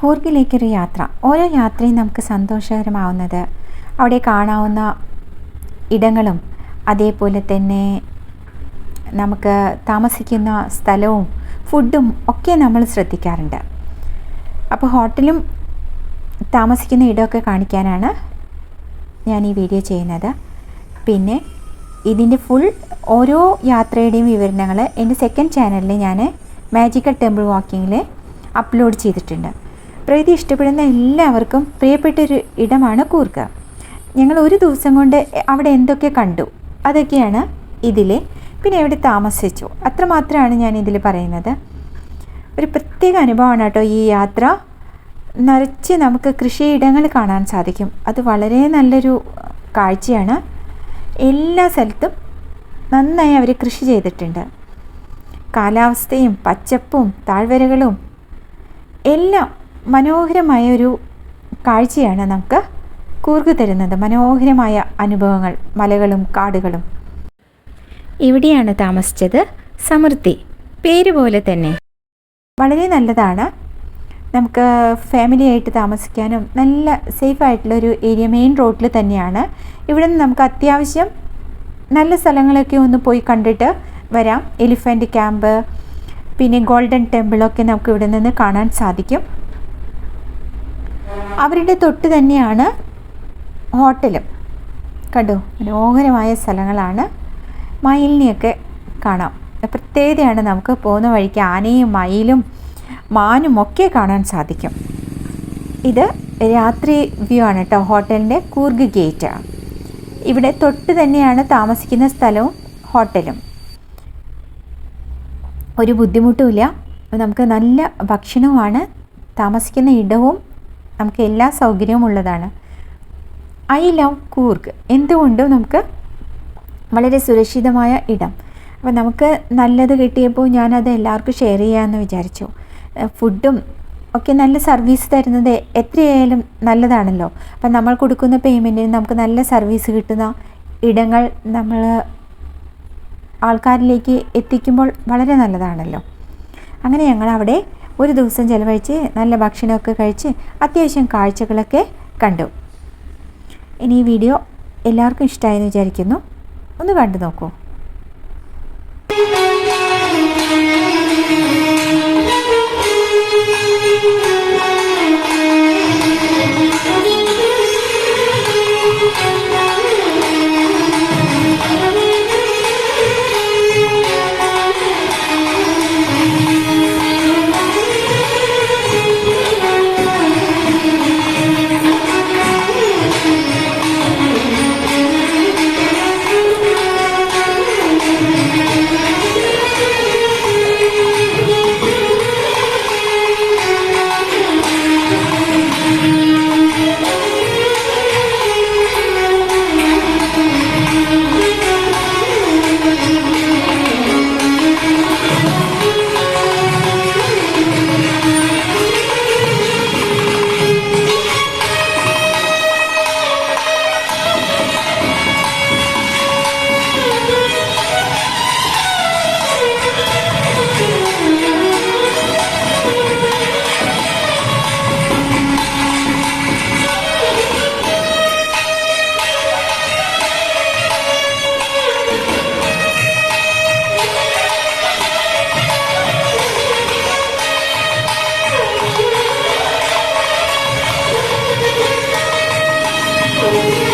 കൂർഗിലേക്കൊരു യാത്ര. ഓരോ യാത്രയും നമുക്ക് സന്തോഷകരമാവുന്നത്. അവിടെ കാണാവുന്ന ഇടങ്ങളും അതേപോലെ തന്നെ നമുക്ക് താമസിക്കുന്ന സ്ഥലവും ഫുഡും ഒക്കെ നമ്മൾ ശ്രദ്ധിക്കാറുണ്ട്. അപ്പോൾ ഹോട്ടലും താമസിക്കുന്ന ഇടമൊക്കെ കാണിക്കാനാണ് ഞാൻ ഈ വീഡിയോ ചെയ്യുന്നത്. പിന്നെ ഇതിന്റെ ഫുൾ ഓരോ യാത്രയുടെയും വിവരണങ്ങൾ എന്റെ സെക്കൻഡ് ചാനലിൽ ഞാൻ മാജിക്കൽ ടെമ്പിൾ വാക്കിങ്ങിൽ അപ്ലോഡ് ചെയ്തിട്ടുണ്ട്. പ്രകൃതി ഇഷ്ടപ്പെടുന്ന എല്ലാവർക്കും പ്രിയപ്പെട്ടൊരു ഇടമാണ് കൂർക്ക. ഞങ്ങൾ ഒരു ദിവസം കൊണ്ട് അവിടെ എന്തൊക്കെ കണ്ടു? അതൊക്കെയാണ് ഇതിൽ പിന്നെ എവിടെ താമസിച്ചു. അത്രമാത്രമാണ് ഞാൻ ഇതിൽ പറയുന്നത്. ഒരു പ്രത്യേക അനുഭവമാണ് കേട്ടോ ഈ യാത്ര. നിറച്ച് നമുക്ക് കൃഷിയിടങ്ങൾ കാണാൻ സാധിക്കും. അത് വളരെ നല്ലൊരു കാഴ്ചയാണ്. എല്ലാ സ്ഥലത്തും നന്നായി അവർ കൃഷി ചെയ്തിട്ടുണ്ട്. കാലാവസ്ഥയും പച്ചപ്പും താഴ്വരകളും എല്ലാം മനോഹരമായ ഒരു കാഴ്ചയാണ് നമുക്ക് കൂർഗ് തരുന്നത്. മനോഹരമായ അനുഭവങ്ങൾ മലകളും കാടുകളും. ഇവിടെയാണ് താമസിച്ചത് സമൃദ്ധി. പേര് പോലെ തന്നെ. വളരെ നല്ലതാണ്. നമുക്ക് ഫാമിലി ആയിട്ട് താമസിക്കാനും നല്ല സേഫ് ആയിട്ടുള്ളൊരു ഏരിയ മെയിൻ റോഡിൽ തന്നെയാണ്. ഇവിടെ നിന്ന് നമുക്ക് അത്യാവശ്യം നല്ല സ്ഥലങ്ങളൊക്കെ ഒന്ന് പോയി കണ്ടിട്ട് വരാം. എലിഫന്റ് ക്യാമ്പ് പിന്നെ ഗോൾഡൻ ടെമ്പിളൊക്കെ നമുക്ക് ഇവിടെ നിന്ന് കാണാൻ സാധിക്കും. അവരുടെ തൊട്ട് തന്നെയാണ് ഹോട്ടലും. കണ്ടു? മനോഹരമായ സ്ഥലങ്ങളാണ്. മയിലിനെയൊക്കെ കാണാം. പ്രത്യേകതയാണ് നമുക്ക് പോകുന്ന വഴിക്ക് ആനയും മയിലും മാനും ഒക്കെ കാണാൻ സാധിക്കും. ഇത് രാത്രി വ്യൂ ആണ് കേട്ടോ. ഹോട്ടലിന്റെ കൂർഗ് ഗേറ്റ്. ഇവിടെ തൊട്ട് തന്നെയാണ് താമസിക്കുന്ന സ്ഥലവും ഹോട്ടലും. ഒരു ബുദ്ധിമുട്ടുമില്ല നമുക്ക് നല്ല ഭക്ഷണവുമാണ്. താമസിക്കുന്ന ഇടവും നമുക്ക് എല്ലാ സൗകര്യവും ഉള്ളതാണ്. ഐ ലവ് കൂർഗ് എന്തുകൊണ്ടും നമുക്ക് വളരെ സുരക്ഷിതമായ ഇടം. അപ്പോൾ നമുക്ക് നല്ലത് കിട്ടിയപ്പോൾ ഞാനത് എല്ലാവർക്കും ഷെയർ ചെയ്യാമെന്ന് വിചാരിച്ചു. ഫുഡും ഒക്കെ നല്ല സർവീസ് തരുന്നത് എത്രയായാലും നല്ലതാണല്ലോ. അപ്പം നമ്മൾ കൊടുക്കുന്ന പേയ്മെന്റിന് നമുക്ക് നല്ല സർവീസ് കിട്ടുന്ന ഇടങ്ങൾ നമ്മൾ ആൾക്കാരിലേക്ക് എത്തിക്കുമ്പോൾ വളരെ നല്ലതാണല്ലോ. അങ്ങനെ ഞങ്ങൾ അവിടെ ഒരു ദിവസം ചിലവഴിച്ച് നല്ല ഭക്ഷണമൊക്കെ കഴിച്ച് അത്യാവശ്യം കാഴ്ചകളൊക്കെ കണ്ടു. ഇനി ഈ വീഡിയോ എല്ലാവർക്കും ഇഷ്ടമായെന്ന് വിചാരിക്കുന്നു. ഒന്ന് കണ്ടു നോക്കൂ. Oh.